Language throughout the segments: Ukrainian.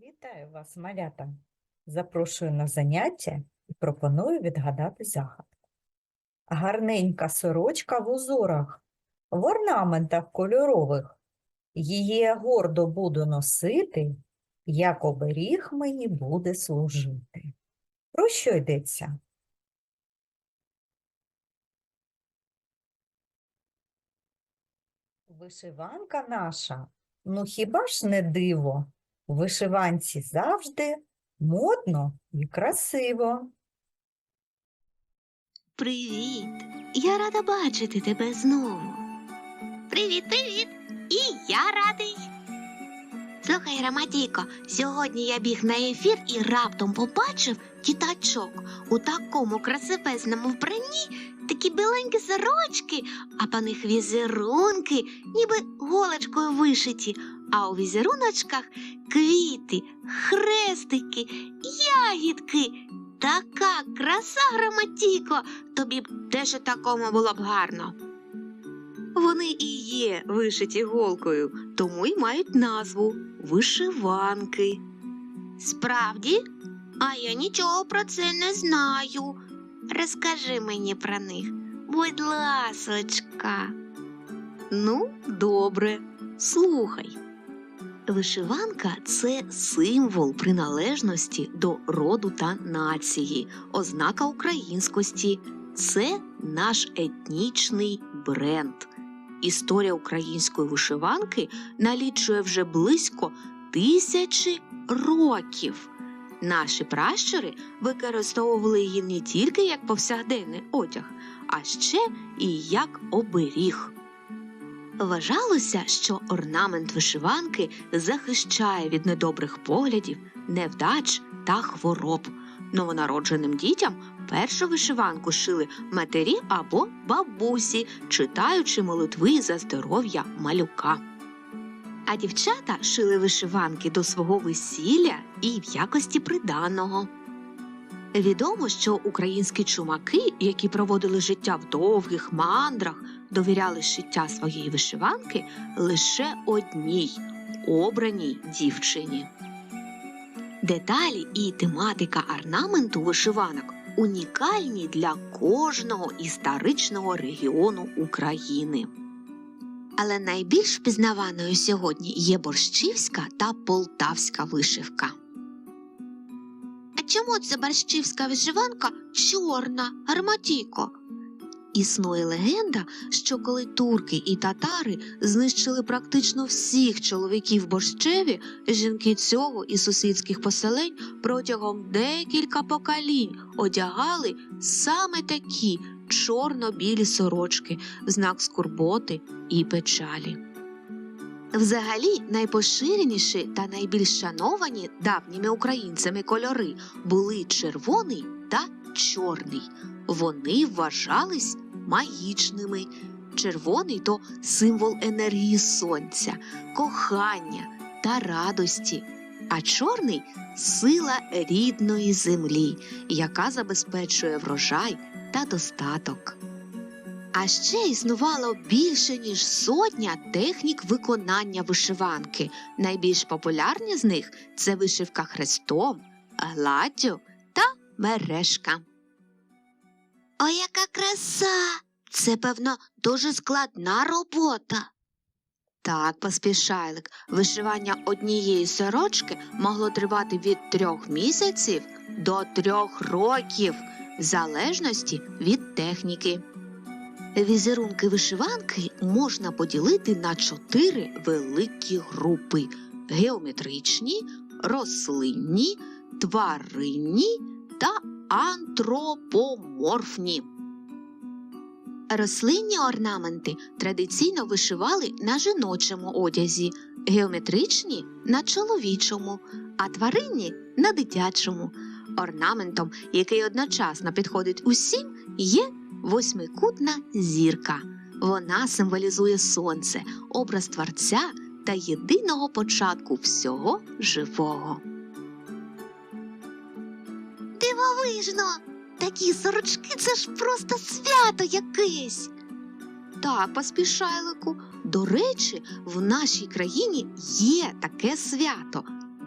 Вітаю вас, малята! Запрошую на заняття і пропоную відгадати загадку. Гарненька сорочка в узорах, в орнаментах кольорових. Її я гордо буду носити, як оберіг мені буде служити. Про що йдеться? Вишиванка наша, ну хіба ж не диво? У вишиванці завжди модно і красиво. Привіт! Я рада бачити тебе знову. Привіт, привіт! І я радий. Слухай, Граматійко, сьогодні я біг на ефір і раптом побачив дітачок у такому красивезному вбранні, такі біленькі сорочки, а по них візерунки, ніби голочкою вишиті, а у візеруночках квіти, хрестики, ягідки. Така краса, граматіко, тобі б теж у такому було б гарно. Вони і є вишиті голкою, тому й мають назву вишиванки. Справді? А я нічого про це не знаю. Розкажи мені про них, будь ласочка. Ну, добре, слухай. Вишиванка це символ приналежності до роду та нації, ознака українськості, це наш етнічний бренд. Історія української вишиванки налічує вже близько тисячі років. Наші пращури використовували її не тільки як повсякденний одяг, а ще і як оберіг. Вважалося, що орнамент вишиванки захищає від недобрих поглядів, невдач та хвороб. Новонародженим дітям першу вишиванку шили матері або бабусі, читаючи молитви за здоров'я малюка. А дівчата шили вишиванки до свого весілля і в якості приданого. Відомо, що українські чумаки, які проводили життя в довгих мандрах, довіряли шиття своєї вишиванки лише одній обраній дівчині. Деталі і тематика орнаменту вишиванок унікальні для кожного історичного регіону України. Але найбільш впізнаваною сьогодні є борщівська та полтавська вишивка. А чому ця борщівська вишиванка чорна, гарматійко? Існує легенда, що коли турки і татари знищили практично всіх чоловіків борщеві, жінки цього і сусідських поселень протягом декілька поколінь одягали саме такі чорно-білі сорочки в знак скорботи і печалі. Взагалі, найпоширеніші та найбільш шановані давніми українцями кольори були червоний та чорний. Вони вважались магічними. Червоний то символ енергії сонця, кохання та радості, а чорний сила рідної землі, яка забезпечує врожай та достаток. А ще існувало більше ніж сотня технік виконання вишиванки. Найбільш популярні з них це вишивка хрестом, гладдю та мережка. О, яка краса! Це, певно, дуже складна робота. Так, поспішайлик, вишивання однієї сорочки могло тривати від трьох місяців до трьох років, в залежності від техніки. Візерунки вишиванки можна поділити на чотири великі групи: геометричні, рослинні, тваринні та антропоморфні. Рослинні орнаменти традиційно вишивали на жіночому одязі, геометричні на чоловічому, а тваринні на дитячому. Орнаментом, який одночасно підходить усім, є восьмикутна зірка. Вона символізує сонце, образ творця та єдиного початку всього живого. Дивовижно! Такі сорочки це ж просто свято якесь. Так, поспішайлику. До речі, в нашій країні є таке свято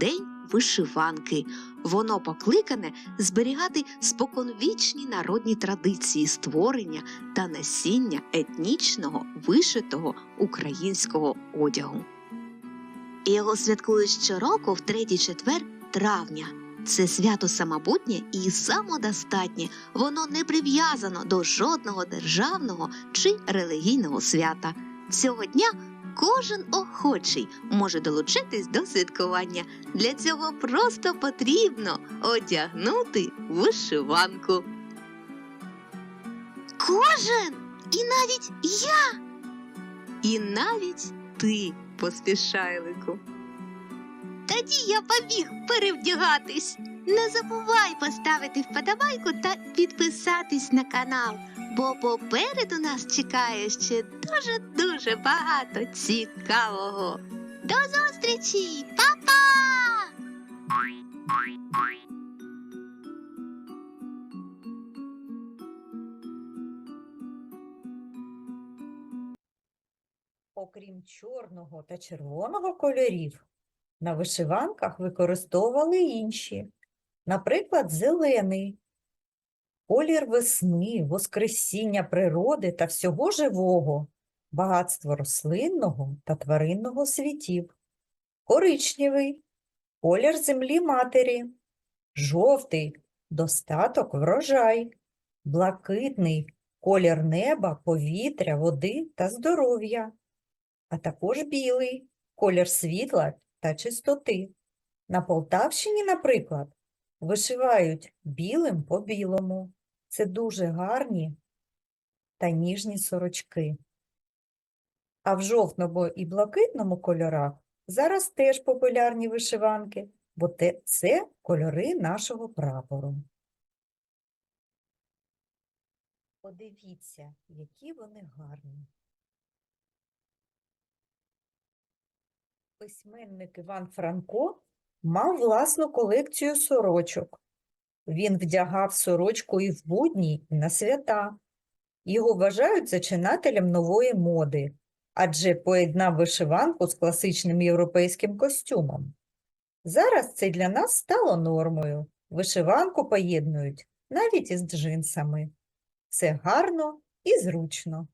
День вишиванки. Воно покликане зберігати споконвічні народні традиції створення та носіння етнічного вишитого українського одягу. Його святкують щороку в третій четвер травня. Це свято самобутнє і самодостатнє. Воно не прив'язано до жодного державного чи релігійного свята. Цього дня кожен охочий може долучитись до святкування. Для цього просто потрібно одягнути вишиванку. Кожен, і навіть я, і навіть ти, поспішайлику. Тоді я побіг перевдягатись. Не забувай поставити вподобайку та підписатись на канал, бо попереду нас чекає ще дуже-дуже багато цікавого. До зустрічі! Па-па! Окрім чорного та червоного кольорів, на вишиванках використовували інші, наприклад, зелений, колір весни, воскресіння природи та всього живого, багатство рослинного та тваринного світів, коричневий, колір землі матері, жовтий, достаток врожай, блакитний, колір неба, повітря, води та здоров'я. А також білий колір світла та чистоти. На Полтавщині, наприклад, вишивають білим по білому. Це дуже гарні та ніжні сорочки. А в жовтному і блакитному кольорах зараз теж популярні вишиванки, бо це кольори нашого прапору. Подивіться, які вони гарні. Письменник Іван Франко мав власну колекцію сорочок. Він вдягав сорочку і в будні, і на свята. Його вважають зачинателем нової моди, адже поєднав вишиванку з класичним європейським костюмом. Зараз це для нас стало нормою. Вишиванку поєднують навіть із джинсами. Це гарно і зручно.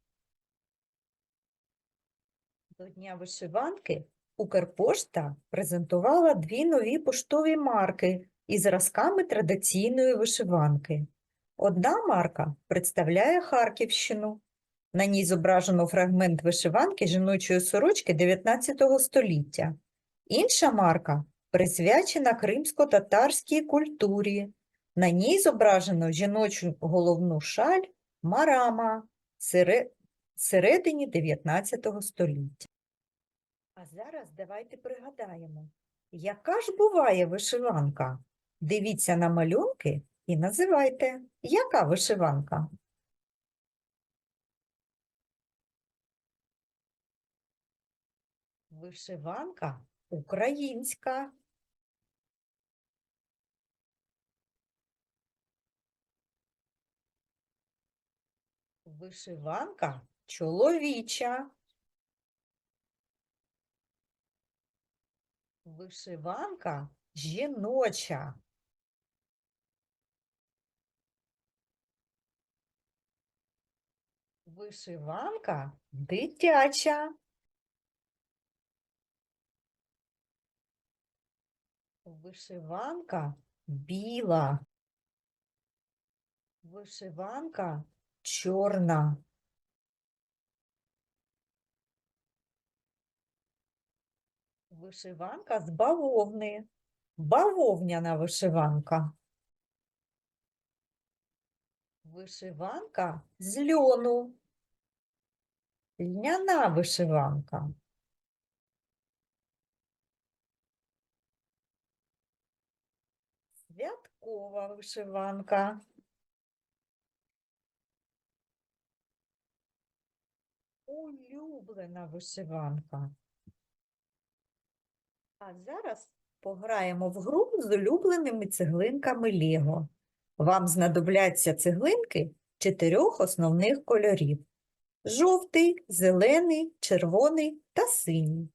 До Дня вишиванки Укрпошта презентувала дві нові поштові марки із зразками традиційної вишиванки. Одна марка представляє Харківщину. На ній зображено фрагмент вишиванки жіночої сорочки 19 століття. Інша марка присвячена кримсько-татарській культурі. На ній зображено жіночу головну шаль марама сере- середині 19 століття. А зараз давайте пригадаємо, яка ж буває вишиванка? Дивіться на малюнки і називайте, яка вишиванка? Вишиванка українська. Вишиванка чоловіча. Вишиванка жіноча. Вишиванка дитяча. Вишиванка біла. Вишиванка чорна. Вишиванка з бавовни. Бавовняна вишиванка. Вишиванка з льону. Льняна вишиванка. Святкова вишиванка. Улюблена вишиванка. А зараз пограємо в гру з улюбленими цеглинками Лего. Вам знадобляться цеглинки чотирьох основних кольорів: жовтий, зелений, червоний та синій.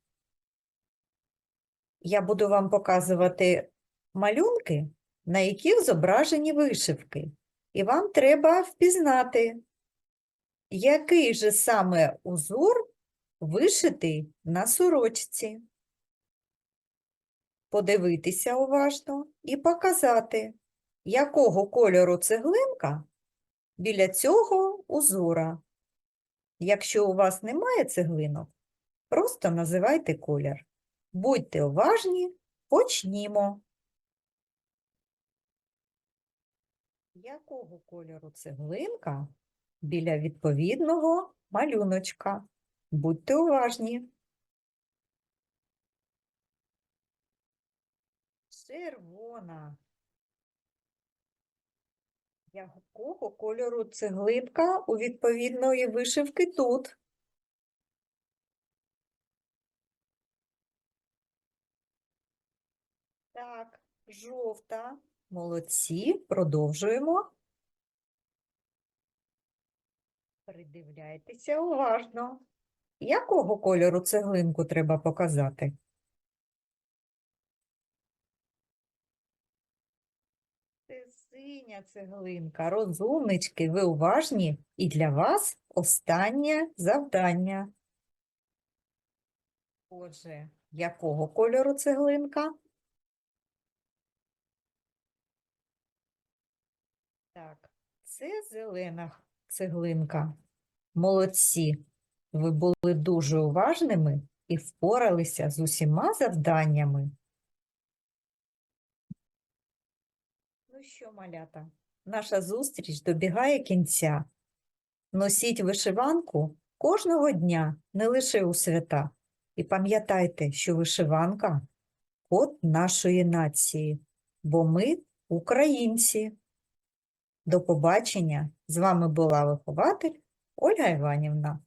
я буду вам показувати малюнки, на яких зображені вишивки. І вам треба впізнати, який же саме узор вишитий на сорочці. Подивитися уважно і показати, якого кольору цеглинка біля цього узора. Якщо у вас немає цеглинок, просто називайте колір. Будьте уважні, почнімо. Якого кольору цеглинка біля відповідного малюночка? Будьте уважні. Червона. Якого кольору цеглинка у відповідної вишивки тут? Так, жовта. Молодці, продовжуємо. Придивляйтеся уважно. Якого кольору цеглинку треба показати? Синя цеглинка. Розумнички, ви уважні, і для вас останнє завдання. Отже, якого кольору цеглинка? Так, це зелена цеглинка. Молодці. Ви були дуже уважними і впоралися з усіма завданнями. Що, малята, наша зустріч добігає кінця. Носіть вишиванку кожного дня, не лише у свята. І пам'ятайте, що вишиванка – код нашої нації, бо ми українці. До побачення. З вами була вихователь Ольга Іванівна.